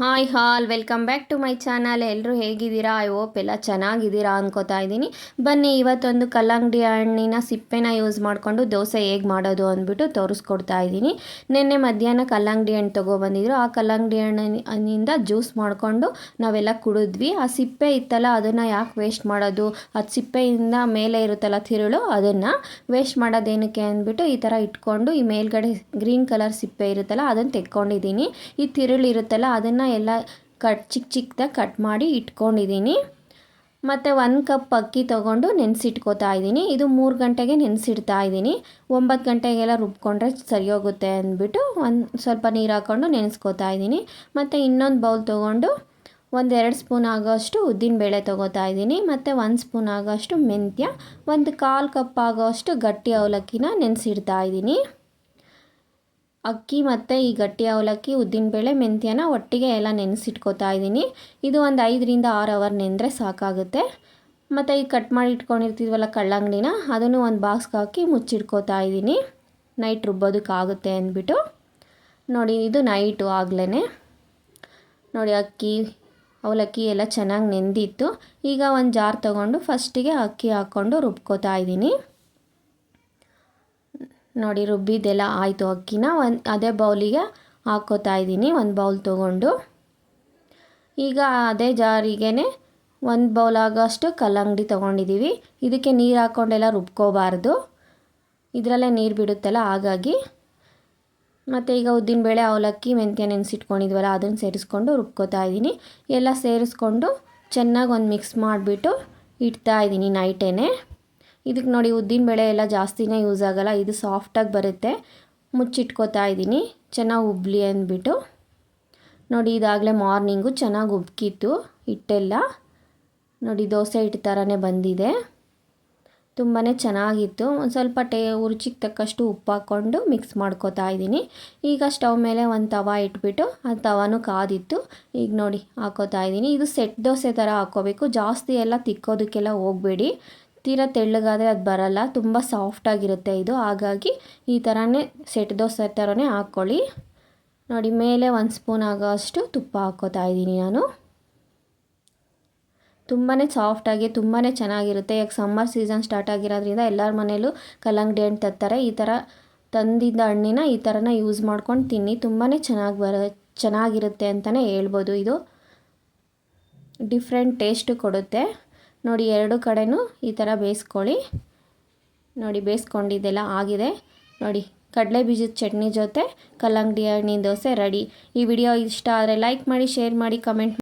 Hi all welcome back to my channel ಎಲ್ಲರೂ ಹೇಗಿದ್ದೀರಾ? I hope ಎಲ್ಲ ಚೆನ್ನಾಗಿದ್ದೀರಾ ಅನ್ಕೋತಾ ಇದ್ದೀನಿ. ಬನ್ನಿ, ಇವತ್ತೊಂದು ಕಲ್ಲಂಗಡಿ ಹಣ್ಣಿನ ಸಿಪ್ಪೆನ ಯೂಸ್ ಮಾಡಿಕೊಂಡು ದೋಸೆ ಹೇಗೆ ಮಾಡೋದು ಅಂದ್ಬಿಟ್ಟು ತೋರಿಸ್ಕೊಡ್ತಾ ಇದ್ದೀನಿ. ನಿನ್ನೆ ಮಧ್ಯಾಹ್ನ ಕಲ್ಲಂಗಡಿ ಹಣ್ಣು ತೊಗೊಬಂದಿದ್ರು. ಆ ಕಲ್ಲಂಗಡಿ ಹಣ್ಣಿನಿಂದ ಜ್ಯೂಸ್ ಮಾಡಿಕೊಂಡು ನಾವೆಲ್ಲ ಕುಡಿದ್ವಿ. ಆ ಸಿಪ್ಪೆ ಇತ್ತಲ್ಲ, ಅದನ್ನು ಯಾಕೆ ವೇಸ್ಟ್ ಮಾಡೋದು? ಅದು ಸಿಪ್ಪೆಯಿಂದ ಮೇಲೆ ಇರುತ್ತಲ್ಲ ತಿರುಳು, ಅದನ್ನು ವೇಸ್ಟ್ ಮಾಡೋದೇನಕ್ಕೆ ಅಂದ್ಬಿಟ್ಟು ಈ ಥರ ಇಟ್ಕೊಂಡು ಈ ಮೇಲ್ಗಡೆ ಗ್ರೀನ್ ಕಲರ್ ಸಿಪ್ಪೆ ಇರುತ್ತಲ್ಲ ಅದನ್ನು ತೆಕ್ಕೊಂಡಿದ್ದೀನಿ. ಈ ತಿರುಳು ಇರುತ್ತಲ್ಲ, ಅದನ್ನು ಎಲ್ಲ ಕಟ್ ಚಿಕ್ಕ ಚಿಕ್ಕದಾಗಿ ಕಟ್ ಮಾಡಿ ಇಟ್ಕೊಂಡಿದ್ದೀನಿ ಮತ್ತು ಒಂದು ಕಪ್ ಅಕ್ಕಿ ತೊಗೊಂಡು ನೆನೆಸಿಟ್ಕೋತಾ ಇದ್ದೀನಿ ಇದು ಮೂರು ಗಂಟೆಗೆ ನೆನೆಸಿಡ್ತಾ ಇದ್ದೀನಿ ಒಂಬತ್ತು ಗಂಟೆಗೆಲ್ಲ ರುಬ್ಕೊಂಡ್ರೆ ಸರಿ ಹೋಗುತ್ತೆ ಅಂದ್ಬಿಟ್ಟು ಒಂದು ಸ್ವಲ್ಪ ನೀರು ಹಾಕ್ಕೊಂಡು ನೆನೆಸ್ಕೋತಾ ಇದ್ದೀನಿ ಮತ್ತು ಇನ್ನೊಂದು ಬೌಲ್ ತೊಗೊಂಡು ಒಂದೆರಡು ಸ್ಪೂನ್ ಆಗೋಷ್ಟು ಉದ್ದಿನಬೇಳೆ ತೊಗೋತಾ ಇದ್ದೀನಿ ಮತ್ತು ಒಂದು ಸ್ಪೂನ್ ಆಗೋಷ್ಟು ಮೆಂತ್ಯ, ಒಂದು ಕಾಲು ಕಪ್ ಆಗೋಷ್ಟು ಗಟ್ಟಿ ಅವಲಕ್ಕಿನ ನೆನೆಸಿಡ್ತಾ ಇದ್ದೀನಿ ಅಕ್ಕಿ ಮತ್ತು ಈ ಗಟ್ಟಿ ಅವಲಕ್ಕಿ ಉದ್ದಿನಬೇಳೆ ಮೆಂತ್ಯನ ಒಟ್ಟಿಗೆ ಎಲ್ಲ ನೆನೆಸಿಟ್ಕೋತಾ ಇದ್ದೀನಿ. ಇದು ಒಂದು ಐದರಿಂದ ಆರು ಅವರ್ ನೆಂದರೆ ಸಾಕಾಗುತ್ತೆ. ಮತ್ತು ಈ ಕಟ್ ಮಾಡಿ ಇಟ್ಕೊಂಡಿರ್ತಿದ್ವಲ್ಲ ಕಳ್ಳಂಗಡಿನ, ಅದನ್ನು ಒಂದು ಬಾಕ್ಸ್ಗೆ ಹಾಕಿ ಮುಚ್ಚಿಟ್ಕೋತಾ ಇದ್ದೀನಿ. ನೈಟ್ ರುಬ್ಬೋದಕ್ಕಾಗುತ್ತೆ ಅಂದ್ಬಿಟ್ಟು. ನೋಡಿ, ಇದು ನೈಟು ಆಗಲೇ ನೋಡಿ, ಅಕ್ಕಿ, ಅವಲಕ್ಕಿ ಎಲ್ಲ ಚೆನ್ನಾಗಿ ನೆಂದಿತ್ತು. ಈಗ ಒಂದು ಜಾರ್ ತಗೊಂಡು ಫಸ್ಟಿಗೆ ಅಕ್ಕಿ ಹಾಕ್ಕೊಂಡು ರುಬ್ಕೋತಾ ಇದ್ದೀನಿ. ನೋಡಿ ರುಬ್ಬಿದ್ದೆಲ್ಲ ಆಯಿತು ಅಕ್ಕಿನ. ಒಂದು ಅದೇ ಬೌಲಿಗೆ ಹಾಕೋತಾ ಇದ್ದೀನಿ. ಒಂದು ಬೌಲ್ ತೊಗೊಂಡು. ಈಗ ಅದೇ ಜಾರಿಗೆ ಒಂದು ಬೌಲ್ ಆಗೋಷ್ಟು ಕಲ್ಲಂಗಡಿ ತೊಗೊಂಡಿದ್ದೀವಿ ಇದಕ್ಕೆ ನೀರು ಹಾಕ್ಕೊಂಡೆಲ್ಲ ರುಬ್ಕೋಬಾರ್ದು. ಇದರಲ್ಲೇ ನೀರು ಬಿಡುತ್ತಲ್ಲ, ಹಾಗಾಗಿ. ಮತ್ತು ಈಗ ಉದ್ದಿನಬೇಳೆ ಅವಲಕ್ಕಿ, ಮೆಂತ್ಯ ನೆನೆಸಿಟ್ಕೊಂಡಿದ್ವಲ್ಲ, ಅದನ್ನು ಸೇರಿಸ್ಕೊಂಡು ರುಬ್ಕೋತಾ ಇದ್ದೀನಿ. ಎಲ್ಲ ಸೇರಿಸ್ಕೊಂಡು ಚೆನ್ನಾಗಿ ಒಂದು ಮಿಕ್ಸ್ ಮಾಡಿಬಿಟ್ಟು ಇಡ್ತಾ ಇದ್ದೀನಿ ನೈಟೇ ಇದಕ್ಕೆ ನೋಡಿ ಉದ್ದಿನ ಬೇಳೆ ಎಲ್ಲ ಜಾಸ್ತಿನೇ ಯೂಸ್ ಆಗೋಲ್ಲ. ಇದು ಸಾಫ್ಟಾಗಿ ಬರುತ್ತೆ. ಮುಚ್ಚಿಟ್ಕೋತಾ ಇದ್ದೀನಿ. ಚೆನ್ನಾಗಿ ಉಬ್ಲಿ ಅಂದ್ಬಿಟ್ಟು. ನೋಡಿ, ಇದಾಗಲೇ ಮಾರ್ನಿಂಗು ಚೆನ್ನಾಗಿ ಉಬ್ಕಿತ್ತು ಹಿಟ್ಟೆಲ್ಲ. ನೋಡಿ, ದೋಸೆ ಹಿಟ್ಟು ಥರನೇ ಬಂದಿದೆ. ತುಂಬಾ ಚೆನ್ನಾಗಿತ್ತು. ಒಂದು ಸ್ವಲ್ಪ ಟೇ, ರುಚಿಗೆ ತಕ್ಕಷ್ಟು ಉಪ್ಪು ಹಾಕ್ಕೊಂಡು ಮಿಕ್ಸ್ ಮಾಡ್ಕೋತಾ ಇದ್ದೀನಿ. ಈಗ ಸ್ಟವ್ ಮೇಲೆ ಒಂದು ತವ ಇಟ್ಬಿಟ್ಟು ಆ ತವಾನು ಕಾದಿತ್ತು. ಈಗ ನೋಡಿ, ಹಾಕೋತಾ ಇದ್ದೀನಿ. ಇದು ಸೆಟ್ ದೋಸೆ ಥರ ಹಾಕ್ಕೋಬೇಕು ಜಾಸ್ತಿ ಎಲ್ಲ ತಿಕ್ಕೋದಕ್ಕೆಲ್ಲ ಹೋಗಬೇಡಿ. ತೀರ ತೆಳ್ಳಗಾದರೆ ಅದು ಬರಲ್ಲ. ತುಂಬ ಸಾಫ್ಟಾಗಿರುತ್ತೆ ಇದು. ಹಾಗಾಗಿ ಈ ಥರನೇ ಸೆಟ್ ದೋಸೆ ಥರನೇ ಹಾಕ್ಕೊಳ್ಳಿ ನೋಡಿ, ಮೇಲೆ ಒಂದು ಸ್ಪೂನ್ ಆಗೋಷ್ಟು ತುಪ್ಪ ಹಾಕ್ಕೋತಾ ಇದ್ದೀನಿ ನಾನು. ತುಂಬಾ ಸಾಫ್ಟಾಗಿ ತುಂಬಾ ಚೆನ್ನಾಗಿರುತ್ತೆ. ಯಾಕೆ ಸಮ್ಮರ್ ಸೀಸನ್ ಸ್ಟಾರ್ಟ್ ಆಗಿರೋದ್ರಿಂದ ಎಲ್ಲರ ಮನೇಲೂ ಕಲ್ಲಂಗಡಿ ಹಣ್ಣು ತರ್ತಾರೆ. ಈ ಥರ ತಂದಿದ್ದ ಹಣ್ಣಿನ ಈ ಥರನ ಯೂಸ್ ಮಾಡ್ಕೊಂಡು ತಿನ್ನಿ. ತುಂಬಾ ಚೆನ್ನಾಗಿ ಬರ, ಚೆನ್ನಾಗಿರುತ್ತೆ ಅಂತಲೇ ಹೇಳ್ಬೋದು ಇದು. ಡಿಫ್ರೆಂಟ್ ಟೇಸ್ಟು ಕೊಡುತ್ತೆ. ನೋಡಿ ಎರಡು ಕಡೆನೂ ಈ ಥರ ಬೇಯಿಸ್ಕೊಳ್ಳಿ. ನೋಡಿ ಬೇಯಿಸ್ಕೊಂಡಿದ್ದೆಲ್ಲ ಆಗಿದೆ. ನೋಡಿ ಕಡಲೆ ಬೀಜದ ಚಟ್ನಿ ಜೊತೆ ಕಲ್ಲಂಗಡಿ ಹಣ್ಣಿನ ದೋಸೆ ರೆಡಿ. ಈ ವಿಡಿಯೋ ಇಷ್ಟ ಆದರೆ ಲೈಕ್ ಮಾಡಿ, ಶೇರ್ ಮಾಡಿ, ಕಮೆಂಟ್